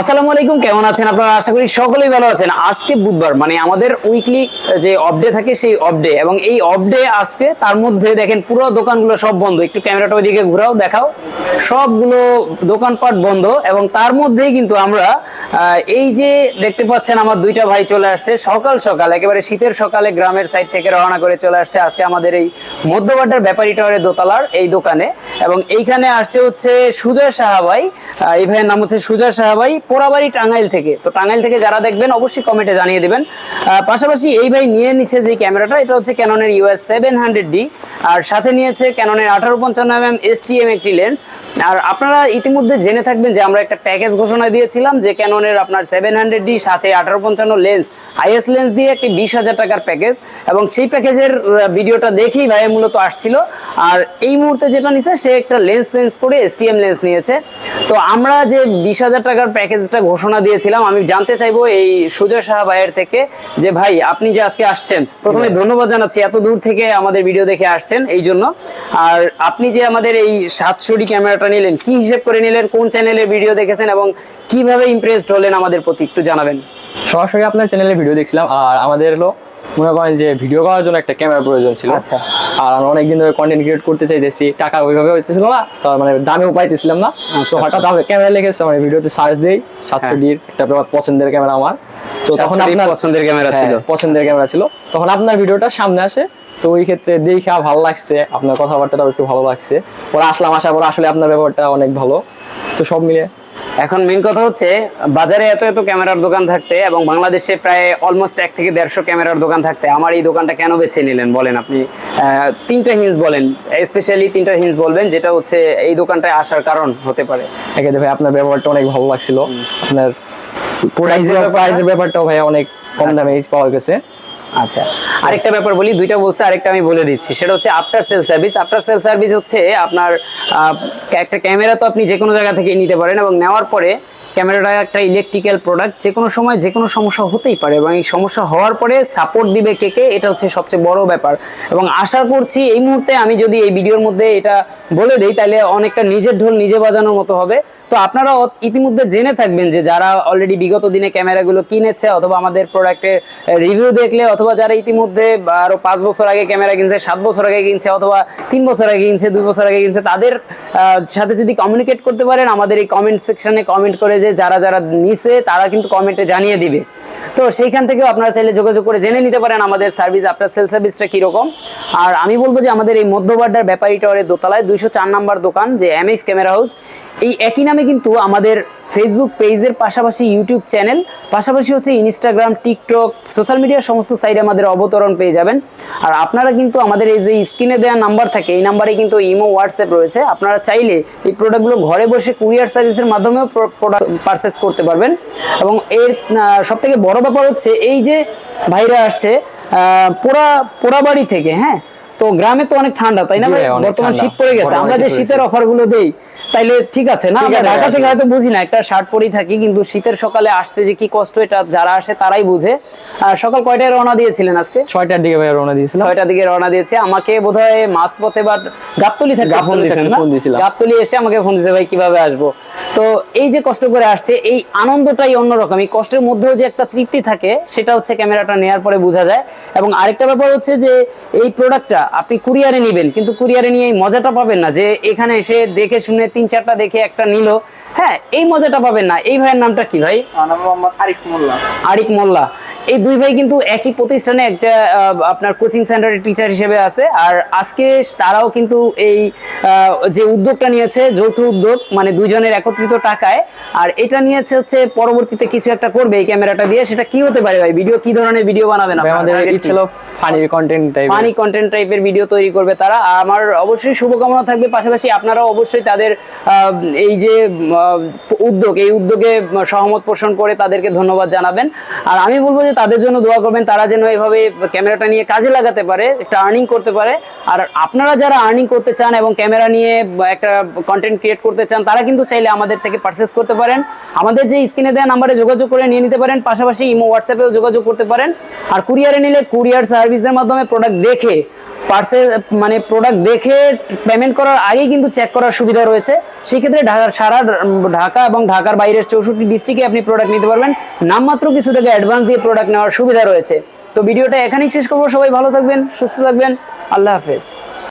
আসসালামু আলাইকুম, কেমন আছেন আপনারা? আশা করি সকলেই ভালো আছেন। আজকে বুধবার মানে আমাদের উইকলি যে অফ ডে থাকে সেই অফ ডে এবং এই অফ ডে আজকে, তার মধ্যে দেখেন পুরো দোকানগুলো সব বন্ধ। একটু ক্যামেরাটা ওইদিকে ঘোরাও, দেখাও। সবগুলো দোকানপাট বন্ধ এবং তার মধ্যেই কিন্তু আমরা এই যে দেখতে পাচ্ছেন আমার দুইটা ভাই চলে আসছে। সকাল সকাল, একেবারে শীতের সকালে গ্রামের সাইড থেকে রওনা করে চলে আসছে আজকে আমাদের এই মধ্যবাড্ডার ব্যাপারী টাওয়ারের দোতলার এই দোকানে। এবং এইখানে আসছে হচ্ছে সুজয় সাহাবাই। এই ভাইয়ের নাম হচ্ছে সুজয় সাহাবাই। পোড়াবাড়ি টাঙ্গাইল থেকে। তো টাঙ্গাইল থেকে যারা দেখবেন, অবশ্যই কমেন্টে জানিয়ে দেবেন। পাশাপাশি এই ভাই নিয়ে নিচ্ছে যে ক্যামেরাটা, এটা হচ্ছে ক্যাননের ইউএস সেভেন হান্ড্রেড আর সাথে নিয়েছে ক্যাননের আঠারো পঞ্চান্ন এম এম একটি লেন্স আর আপনারা ইতিমধ্যে জেনে থাকবেন যে আমরা একটা প্যাকেজ ঘোষণা দিয়েছিলাম যে ক্যাননের আপনার সেভেন হান্ড্রেড ডি সাথে আঠারো পঞ্চান্ন লেন্স আইএস লেন্স দিয়ে একটি বিশ হাজার টাকার প্যাকেজ এবং সেই প্যাকেজের ভিডিওটা দেখেই ভাই মূলত আসছিল। আর এই মুহূর্তে যেটা নিছে, সে একটা লেন্স চেঞ্জ করে এসটিএম লেন্স নিয়েছে। তো আমরা যে বিশ হাজার টাকার প্যাকেজটা ঘোষণা দিয়েছিলাম আমি জানতে চাইব এই সুজয় সাহা ভাইয়ের থেকে যে ভাই আপনি যে আজকে আসছেন প্রথমে ধন্যবাদ জানাচ্ছি এত দূর থেকে আমাদের ভিডিও দেখে আসছেন এই জন্য। আর আপনি যে আমাদের এই সাতশোটি ক্যামেরাটা নিলেন কি হিসেব করে নিলেন কোন চ্যানেলের ভিডিও দেখেছেন এবং কীভাবে ইমপ্রেসড হলেন আমাদের প্রতি একটু জানাবেন? সরাসরি আপনার চ্যানেলে ভিডিও দেখছিলাম আর আমাদের হলো মনে করেন যে ভিডিও করার জন্য একটা ক্যামেরা প্রয়োজন ছিল। আচ্ছা। আর আমরা অনেকদিন ধরে কন্টেন্ট ক্রিয়েট করতে চাইতেছি টাকা ওইভাবে হইতেছিল না তো মানে দামেও পাইতেছিলাম না। আচ্ছা, তো হঠাৎ আমি ক্যামেরা লেগেছে মানে ভিডিওতে সার্চ দিই সাতশো ডির একটা আমার পছন্দের ক্যামেরা আমার। তো তখন 700 আপনার পছন্দের ক্যামেরা হ্যাঁ, ছিল। পছন্দের ক্যামেরা ছিল। তখন আপনার ভিডিওটা সামনে আসে তো ওই ক্ষেত্রে দেখা ভালো লাগছে আপনার কথাবার্তাটাও একটু ভালো লাগছে। পরে আসলাম আসার পর আসলে আপনার ব্যবহারটা অনেক ভালো। তো সব মিলে এখন মেন কথা হচ্ছে বাজারে এত এত ক্যামেরার দোকান থাকতে এবং বাংলাদেশে প্রায় অলমোস্ট এক থেকে দেড়শো ক্যামেরার দোকান থাকতে আমার এই দোকানটা কেন বেছে নিলেন বলেন আপনি? আহ, তিনটা হিন্স বলেন স্পেশালি তিনটা হিন্স বলবেন যেটা হচ্ছে এই দোকানটায় আসার কারণ হতে পারে। একে ভাই আপনার ব্যবহারটা অনেক ভালো লাগছিল। আপনার? প্রাইসের ব্যাপারটাও ভাই অনেক কম দামে পাওয়া গেছে। আচ্ছা আরেকটা ব্যাপার বলি, দুইটা বলছে, আরেকটা আমি বলে দিচ্ছি। সেটা হচ্ছে after sale service after sale service হচ্ছে আপনার একটা ক্যামেরা তো আপনি যে কোনো জায়গা থেকে নিতে পারেন এবং নেওয়ার পরে ক্যামেরাটা একটা ইলেকট্রিক্যাল প্রোডাক্ট যে কোনো সময় যে কোনো সমস্যা হতেই পারে এবং এই সমস্যা হওয়ার পরে সাপোর্ট দিবে কে কে, এটা হচ্ছে সবচেয়ে বড় ব্যাপার। এবং আশা করছি এই মুহূর্তে আমি যদি এই ভিডিওর মধ্যে এটা বলে দিই, তাহলে অনেকটা নিজের ঢোল নিজে বাজানোর মতো হবে। তো আপনারা ইতিমধ্যে জেনে থাকবেন যে যারা অলরেডি বিগত দিনে ক্যামেরাগুলো কিনেছে অথবা আমাদের প্রোডাক্টের রিভিউ দেখলে অথবা যারা ইতিমধ্যে আরও পাঁচ বছর আগে ক্যামেরা কিনছে, সাত বছর আগে কিনছে অথবা তিন বছর আগে কিনছে, দুই বছর আগে কিনছে, তাদের সাথে যদি কমিউনিকেট করতে পারেন, আমাদের এই কমেন্ট সেকশনে কমেন্ট করে যে যারা যারা নিছে, তারা কিন্তু কমেন্টে জানিয়ে দিবে। তো সেইখান থেকেও আপনারা চাইলে যোগাযোগ করে জেনে নিতে পারেন আমাদের সার্ভিস আপনার সেল সার্ভিসটা কীরকম। আর আমি বলব যে আমাদের এই মধ্যবাড্ডার ব্যাপারী টাওয়ারের দোতলায়, দুইশো চার নাম্বার দোকান, যে এমএস ক্যামেরা হাউস এই একই নামে কিন্তু আমাদের ফেসবুক পেজের পাশাপাশি ইউটিউব চ্যানেল পাশাপাশি হচ্ছে ইনস্টাগ্রাম টিকটক সোশ্যাল মিডিয়ার সমস্ত সাইডে আমাদের অবতরণ পেয়ে যাবেন। আর আপনারা কিন্তু আমাদের এই যে স্ক্রিনে দেওয়া নাম্বার থাকে, এই নাম্বারে কিন্তু ইমো হোয়াটসঅ্যাপ রয়েছে। আপনারা চাইলে এই প্রোডাক্টগুলো ঘরে বসে কুরিয়ার সার্ভিসের মাধ্যমেও প্রোডাক্ট পারচেস করতে পারবেন। এবং এর সব থেকে বড় ব্যাপার হচ্ছে এই যে ভাইরা আসছে আহ, পোড়া পোড়াবাড়ি থেকে হ্যাঁ? তো গ্রামে তো অনেক ঠান্ডা তাই না বর্তমান শীত পড়ে গেছে আমরা যে শীতের অফারগুলো দেই তাইলে ঠিক আছে না? আমরা ঢাকা থেকে হয়তো বুঝি না একটা শার্ট পরেই থাকি কিন্তু শীতের সকালে আসতে যে কি কষ্ট এটা যারা আসে তারাই বুঝে। সকাল কয়টায় রওনা দিয়েছিলেন আজকে? ছয়টার দিকে ভাই রওনা দিয়েছিলাম। ছয়টার দিকে রওনা দিয়েছে। আমাকে বোধহয় মাস পথে বা গাবতলি থেকে ফোন দিয়েছিলাম। গাবতলি এসে আমাকে ফোন দিয়েছে ভাই কীভাবে আসব? তো এই যে কষ্ট করে আসছে এই আনন্দটাই অন্যরকম। এই কষ্টের মধ্যেও যে একটা তৃপ্তি থাকে সেটা হচ্ছে ক্যামেরাটা নেওয়ার পরে বোঝা যায়। এবং আরেকটা ব্যাপার হচ্ছে যে এই প্রোডাক্টটা আপনি কুরিয়ারে নেবেন কিন্তু কুরিয়ারে নিয়ে এই মজাটা পাবেন না। যে এখানে এসে দেখে শুনে তিন চারটা দেখে একটা নিল। হ্যাঁ এই মজাটা পাবেন না। এই ভাইয়ের নামটা কি ভাই? আরিফ মোল্লা। আরিফ মোল্লা। এই দুই ভাই কিন্তু একই প্রতিষ্ঠানে একটা আপনার কোচিং সেন্টারের টিচার হিসেবে আছে। আর আজকে তারাও কিন্তু এই যে উদ্যোগটা নিয়েছে যৌথ উদ্যোগ মানে দুইজনের একত্রিত টাকায়। আর এটা নিয়েছে হচ্ছে পরবর্তীতে কিছু একটা করবে এই ক্যামেরাটা দিয়ে সেটা কি হতে পারে ভাই? ভিডিও কি ধরনের ভিডিও বানাবেন আমাদের আপনারা? ছিল funny content type funny content টাইপের ভিডিও তৈরি করবে তারা। আর আমার অবশ্যই শুভকামনা থাকবে পাশাপাশি আপনারাও অবশ্যই তাদের এই যে উদ্যোগ এই উদ্যোগে সহমত পোষণ করে তাদেরকে ধন্যবাদ জানাবেন। আর আমি বলব যে তাদের জন্য দোয়া করবেন তারা যেন এইভাবে ক্যামেরাটা নিয়ে কাজে লাগাতে পারে একটা আর্নিং করতে পারে। আর আপনারা যারা আর্নিং করতে চান এবং ক্যামেরা নিয়ে একটা কন্টেন্ট ক্রিয়েট করতে চান তারা কিন্তু চাইলে আমাদের থেকে পারচেস করতে পারেন। আমাদের যে স্ক্রিনে দেওয়া নাম্বারে যোগাযোগ করে নিয়ে নিতে পারেন, পাশাপাশি ইমো হোয়াটসঅ্যাপেও যোগাযোগ করতে পারেন। আর কুরিয়ারে নিলে কুরিয়ার সার্ভিসের মাধ্যমে প্রোডাক্ট দেখে পার্সেল মানে প্রোডাক্ট দেখে পেমেন্ট করার আগেই কিন্তু চেক করার সুবিধা রয়েছে। সেক্ষেত্রে ঢাকার, সারা ঢাকা এবং ঢাকার বাইরের চৌষট্টি ডিস্ট্রিক্টে আপনি প্রোডাক্ট নিতে পারবেন। নামমাত্র কিছু টাকা অ্যাডভান্স দিয়ে প্রোডাক্ট নেওয়ার সুবিধা রয়েছে। তো ভিডিওটা এখানেই শেষ করব। সবাই ভালো থাকবেন, সুস্থ থাকবেন। আল্লাহ হাফেজ।